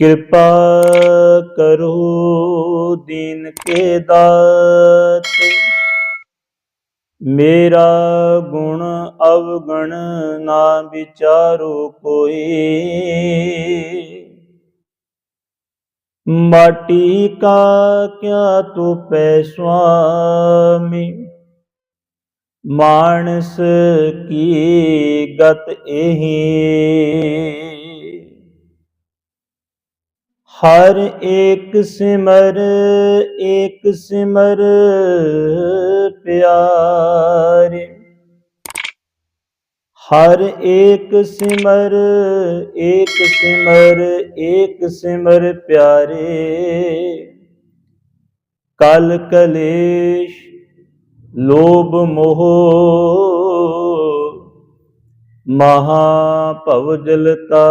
ਕਿਰਪਾ ਕਰੋ ਦੀਨ ਕੇ ਦਾਤੇ। ਮੇਰਾ ਗੁਣ ਅਵਗਣ ਨਾ ਵਿਚਾਰੋ ਕੋਈ। ਮਾਟੀ ਕਾ ਕਿਆ ਤੂੰ ਪੈ ਸੁਆਮੀ। ਮਾਨਸ ਕੀ ਗਤ ਇਹੀ। ਹਰ ਏਕ ਸਿਮਰ ਏਕ ਸਿਮਰ ਪਿਆਰੇ। ਹਰ ਏਕ ਸਿਮਰ ਏਕ ਸਿਮਰ ਏਕ ਸਿਮਰ ਪਿਆਰੇ। ਕਲ ਕਲੇਸ਼, ਲੋਭ ਮੋਹ, ਮਹਾ ਭਵ ਜਲਤਾ